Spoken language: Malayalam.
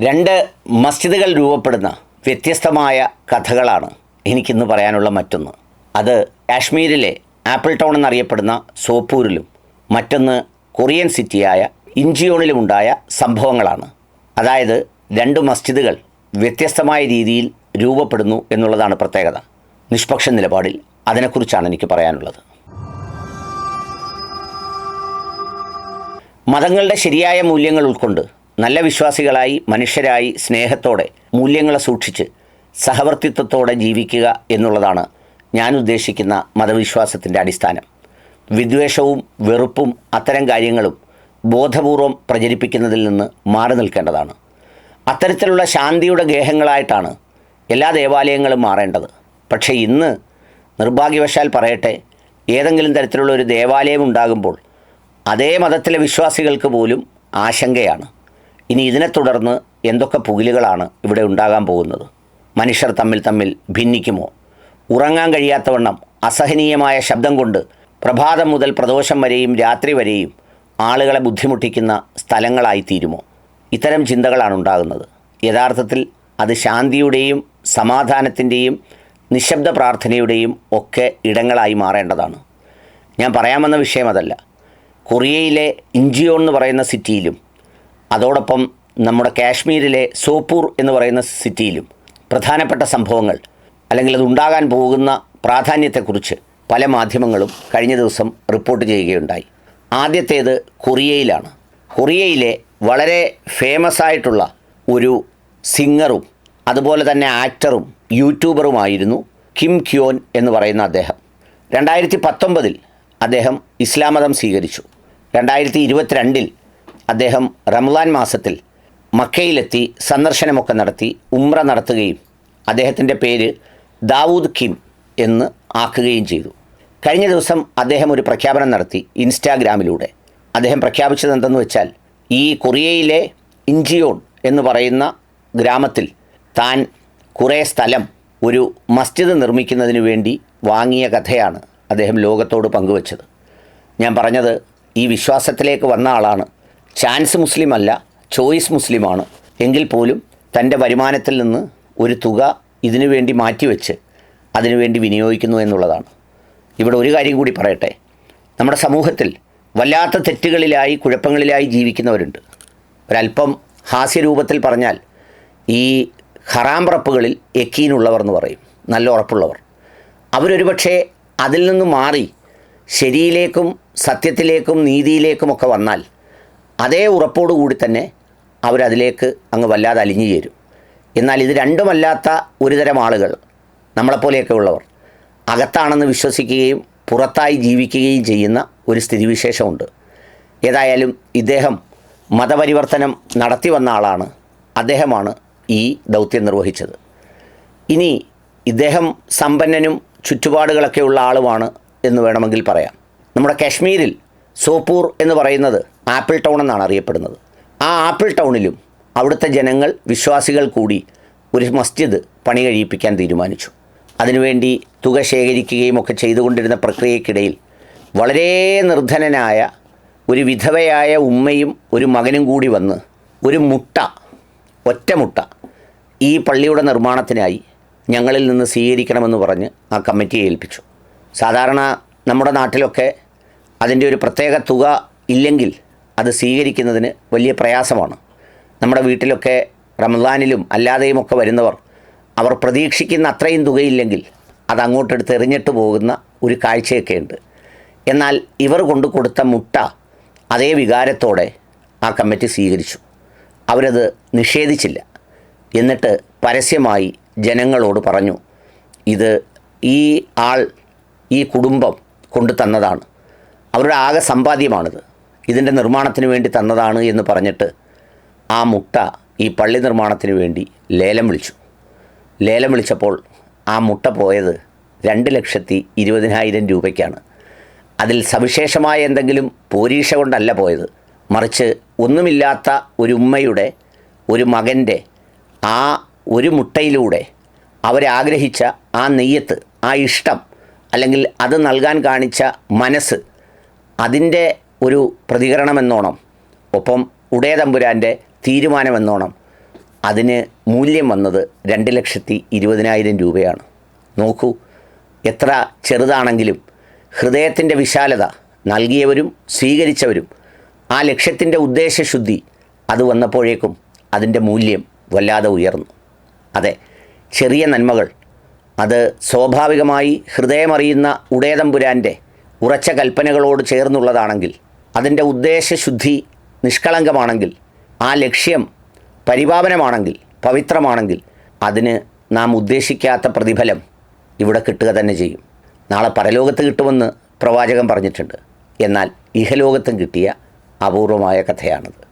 രണ്ട് മസ്ജിദുകൾ രൂപപ്പെടുന്ന വ്യത്യസ്തമായ കഥകളാണ് എനിക്കിന്ന് പറയാനുള്ള മറ്റൊന്ന്. അത് കാശ്മീരിലെ ആപ്പിൾ ടൗൺ എന്നറിയപ്പെടുന്ന സോപ്പൂരിലും മറ്റൊന്ന് കൊറിയൻ സിറ്റിയായ ഇഞ്ചിയോണിലുമുണ്ടായ സംഭവങ്ങളാണ്. അതായത് രണ്ട് മസ്ജിദുകൾ വ്യത്യസ്തമായ രീതിയിൽ രൂപപ്പെടുന്നു എന്നുള്ളതാണ് പ്രത്യേകത. നിഷ്പക്ഷ നിലപാടിൽ അതിനെക്കുറിച്ചാണ് എനിക്ക് പറയാനുള്ളത്. മതങ്ങളുടെ ശരിയായ മൂല്യങ്ങൾ ഉൾക്കൊണ്ട് നല്ല വിശ്വാസികളായി മനുഷ്യരായി സ്നേഹത്തോടെ മൂല്യങ്ങളെ സൂക്ഷിച്ച് സഹവർത്തിത്വത്തോടെ ജീവിക്കുക എന്നുള്ളതാണ് ഞാൻ ഉദ്ദേശിക്കുന്ന മതവിശ്വാസത്തിന്റെ അടിസ്ഥാനം. വിദ്വേഷവും വെറുപ്പും അത്തരം കാര്യങ്ങളും ബോധപൂർവം പ്രചരിപ്പിക്കുന്നതിൽ നിന്ന് മാറി നിൽക്കേണ്ടതാണ്. അത്തരത്തിലുള്ള ശാന്തിയുടെ ഗേഹങ്ങളായിട്ടാണ് എല്ലാ ദേവാലയങ്ങളും മാറേണ്ടത്. പക്ഷേ ഇന്ന് നിർഭാഗ്യവശാൽ പറയട്ടെ ഏതെങ്കിലും തരത്തിലുള്ള ഒരു ദേവാലയം ഉണ്ടാകുമ്പോൾ അതേ മതത്തിലെ വിശ്വാസികൾക്ക് പോലും ആശങ്കയാണ്. ഇനി ഇതിനെ തുടർന്ന് എന്തൊക്കെ പുകിലുകളാണ് ഇവിടെ ഉണ്ടാകാൻ പോകുന്നത്? മനുഷ്യർ തമ്മിൽ തമ്മിൽ ഭിന്നിക്കുമോ? ഉറങ്ങാൻ കഴിയാത്തവണ്ണം അസഹനീയമായ ശബ്ദം കൊണ്ട് പ്രഭാതം മുതൽ പ്രദോഷം വരെയും രാത്രി വരെയും ആളുകളെ ബുദ്ധിമുട്ടിക്കുന്ന സ്ഥലങ്ങളായി തീരുമോ ഇത്തരം ചിന്തകളാണ് ഉണ്ടാകുന്നത്. യഥാർത്ഥത്തിൽ അത് ശാന്തിയുടെയും സമാധാനത്തിന്റെയും നിശബ്ദ പ്രാർത്ഥനയുടെയും ഒക്കെ ഇടങ്ങളായി മാറേണ്ടതാണ്. ഞാൻ പറയാമെന്ന വിഷയം അതല്ല കൊറിയയിലെ ഇഞ്ചിയോൺ എന്ന് പറയുന്ന സിറ്റിയിലും അതോടൊപ്പം നമ്മുടെ കാശ്മീരിലെ സോപ്പൂർ എന്ന് പറയുന്ന സിറ്റിയിലും പ്രധാനപ്പെട്ട സംഭവങ്ങൾ അല്ലെങ്കിൽ അതുണ്ടാകാൻ പോകുന്ന പ്രാധാന്യത്തെക്കുറിച്ച് പല മാധ്യമങ്ങളും കഴിഞ്ഞ ദിവസം റിപ്പോർട്ട് ചെയ്യുകയുണ്ടായി. ആദ്യത്തേത് കൊറിയയിലാണ്. കൊറിയയിലെ വളരെ ഫേമസ് ആയിട്ടുള്ള ഒരു സിംഗറും അതുപോലെ തന്നെ ആക്ടറും യൂട്യൂബറുമായിരുന്നു കിം ക്യോൻ എന്ന് പറയുന്ന അദ്ദേഹം. രണ്ടായിരത്തി പത്തൊമ്പതിൽ അദ്ദേഹം ഇസ്ലാം മതം സ്വീകരിച്ചു. രണ്ടായിരത്തി ഇരുപത്തിരണ്ടിൽ അദ്ദേഹം റംലാൻ മാസത്തിൽ മക്കയിലെത്തി സന്ദർശനമൊക്കെ നടത്തി ഉമ്ര നടത്തുകയും അദ്ദേഹത്തിന്റെ പേര് ദാവൂദ് കിം എന്ന് ആക്കുകയും ചെയ്തു. കഴിഞ്ഞ ദിവസം അദ്ദേഹം ഒരു പ്രഖ്യാപനം നടത്തി ഇൻസ്റ്റാഗ്രാമിലൂടെ. അദ്ദേഹം പ്രഖ്യാപിച്ചത് എന്തെന്ന് വെച്ചാൽ ഈ കൊറിയയിലെ ഇഞ്ചിയോൺ എന്ന് പറയുന്ന ഗ്രാമത്തിൽ താൻ കുറേ സ്ഥലം ഒരു മസ്ജിദ് നിർമ്മിക്കുന്നതിന് വേണ്ടി വാങ്ങിയ കഥയാണ് അദ്ദേഹം ലോകത്തോട് പങ്കുവച്ചത്. ഞാൻ പറഞ്ഞത് ഈ വിശ്വാസത്തിലേക്ക് വന്ന ആളാണ്. ചാൻസ് മുസ്ലിം അല്ല ചോയ്സ് മുസ്ലിമാണ്. എങ്കിൽ പോലും തന്റെ വരുമാനത്തിൽ നിന്ന് ഒരു തുക ഇതിനു വേണ്ടി മാറ്റിവെച്ച് അതിനുവേണ്ടി വിനിയോഗിക്കുന്നു എന്നുള്ളതാണ്. ഇവിടെ ഒരു കാര്യം കൂടി പറയട്ടെ. നമ്മുടെ സമൂഹത്തിൽ വല്ലാത്ത തെറ്റുകളിലായി കുഴപ്പങ്ങളിലായി ജീവിക്കുന്നവരുണ്ട്. ഒരല്പം ഹാസ്യരൂപത്തിൽ പറഞ്ഞാൽ ഈ ഹറാംപറപ്പുകളിൽ യക്കീനുള്ളവർ എന്ന് പറയും. നല്ല ഉറപ്പുള്ളവർ. അവരൊരു പക്ഷേ അതിൽ നിന്ന് മാറി ശരിയിലേക്കും സത്യത്തിലേക്കും നീതിയിലേക്കുമൊക്കെ വന്നാൽ അതേ ഉറപ്പോടുകൂടി തന്നെ അവരതിലേക്ക് അങ്ങ് വല്ലാതെ അലിഞ്ഞു ചേരും. എന്നാൽ ഇത് രണ്ടുമല്ലാത്ത ഒരുതരം ആളുകൾ നമ്മളെപ്പോലെയൊക്കെ ഉള്ളവർ അകത്താണെന്ന് വിശ്വസിക്കുകയും പുറത്തായി ജീവിക്കുകയും ചെയ്യുന്ന ഒരു സ്ഥിതിവിശേഷമുണ്ട്. ഏതായാലും ഇദ്ദേഹം മതപരിവർത്തനം നടത്തി വന്ന ആളാണ്. അദ്ദേഹമാണ് ഈ ദൗത്യം നിർവഹിച്ചത്. ഇനി ഇദ്ദേഹം സമ്പന്നനും ചുറ്റുപാടുകളൊക്കെ ഉള്ള ആളുമാണ് എന്ന് വേണമെങ്കിൽ പറയാം. നമ്മുടെ കാശ്മീരിൽ സോപ്പൂർ എന്ന് പറയുന്നത് ആപ്പിൾ ടൗൺ എന്നാണ് അറിയപ്പെടുന്നത്. ആ ആപ്പിൾ ടൗണിലും അവിടുത്തെ ജനങ്ങൾ വിശ്വാസികൾ കൂടി ഒരു മസ്ജിദ് പണി കഴിയിപ്പിക്കാൻ തീരുമാനിച്ചു. അതിനുവേണ്ടി തുക ശേഖരിക്കുകയും ഒക്കെ ചെയ്തുകൊണ്ടിരുന്ന പ്രക്രിയക്കിടയിൽ വളരെ നിർധനനായ ഒരു വിധവയായ ഉമ്മയും ഒരു മകനും കൂടി വന്ന് ഒരു മുട്ട ഒറ്റ മുട്ട ഈ പള്ളിയുടെ നിർമ്മാണത്തിനായി ഞങ്ങളിൽ നിന്ന് സ്വീകരിക്കണമെന്ന് പറഞ്ഞ് ആ കമ്മിറ്റിയെ ഏൽപ്പിച്ചു. സാധാരണ നമ്മുടെ നാട്ടിലൊക്കെ അതിന്റെ ഒരു പ്രത്യേക തുക ഇല്ലെങ്കിൽ അത് സ്വീകരിക്കുന്നതിന് വലിയ പ്രയാസമാണ്. നമ്മുടെ വീട്ടിലൊക്കെ റമദാനിലും അല്ലാതെയും ഒക്കെ വരുന്നവർ അവർ പ്രതീക്ഷിക്കുന്ന അത്രയും തുകയില്ലെങ്കിൽ അത് അങ്ങോട്ടെടുത്ത് എറിഞ്ഞിട്ട് പോകുന്ന ഒരു കാഴ്ചയൊക്കെ ഉണ്ട് എന്നാൽ ഇവർ കൊണ്ടു കൊടുത്ത മുട്ട അതേ വികാരത്തോടെ ആ കമ്മിറ്റി സ്വീകരിച്ചു. അവരത് നിഷേധിച്ചില്ല. എന്നിട്ട് പരസ്യമായി ജനങ്ങളോട് പറഞ്ഞു ഇത് ഈ ആൾ ഈ കുടുംബം കൊണ്ടു തന്നതാണ് അവരുടെ ആകെ സമ്പാദ്യമാണിത്. ഇതിന്റെ നിർമ്മാണത്തിന് വേണ്ടി തന്നതാണ് എന്ന് പറഞ്ഞിട്ട് ആ മുട്ട ഈ പള്ളി നിർമ്മാണത്തിന് വേണ്ടി ലേലം വിളിച്ചു. ലേലം വിളിച്ചപ്പോൾ ആ മുട്ട പോയത് രണ്ട് ലക്ഷത്തി ഇരുപതിനായിരം രൂപയ്ക്കാണ്. അതിൽ സവിശേഷമായ എന്തെങ്കിലും പോരീഷ കൊണ്ടല്ല പോയത്. മറിച്ച് ഒന്നുമില്ലാത്ത ഒരു ഉമ്മയുടെ ഒരു മകന്റെ ആ ഒരു മുട്ടയിലൂടെ അവരാഗ്രഹിച്ച ആ നെയ്യത്ത് ആ ഇഷ്ടം അല്ലെങ്കിൽ അത് നൽകാൻ കാണിച്ച മനസ്സ് അതിന്റെ ഒരു പ്രതികരണമെന്നോണം ഒപ്പം ഉടയതമ്പുരാന്റെ തീരുമാനമെന്നോണം അതിന് മൂല്യം വന്നത് രണ്ട് ലക്ഷത്തി ഇരുപതിനായിരം രൂപയാണ്. നോക്കൂ എത്ര ചെറുതാണെങ്കിലും ഹൃദയത്തിന്റെ വിശാലത നൽകിയവരും സ്വീകരിച്ചവരും ആ ലക്ഷ്യത്തിന്റെ ഉദ്ദേശശുദ്ധി അത് വന്നപ്പോഴേക്കും അതിന്റെ മൂല്യം വല്ലാതെ ഉയർന്നു. അതെ ചെറിയ നന്മകൾ. അത് സ്വാഭാവികമായി ഹൃദയമറിയുന്ന ഉടേതമ്പുരാന്റെ ഉറച്ച കൽപ്പനകളോട് ചേർന്നുള്ളതാണെങ്കിൽ അതിന്റെ ഉദ്ദേശശുദ്ധി നിഷ്കളങ്കമാണെങ്കിൽ ആ ലക്ഷ്യം പരിപാവനമാണെങ്കിൽ പവിത്രമാണെങ്കിൽ അതിന് നാം ഉദ്ദേശിക്കാത്ത പ്രതിഫലം ഇവിടെ കിട്ടുക തന്നെ ചെയ്യും. നാളെ പരലോകത്ത് കിട്ടുമെന്ന് പ്രവാചകൻ പറഞ്ഞിട്ടുണ്ട്. എന്നാൽ ഇഹലോകത്തും കിട്ടിയ അപൂർവമായ കഥയാണിത്.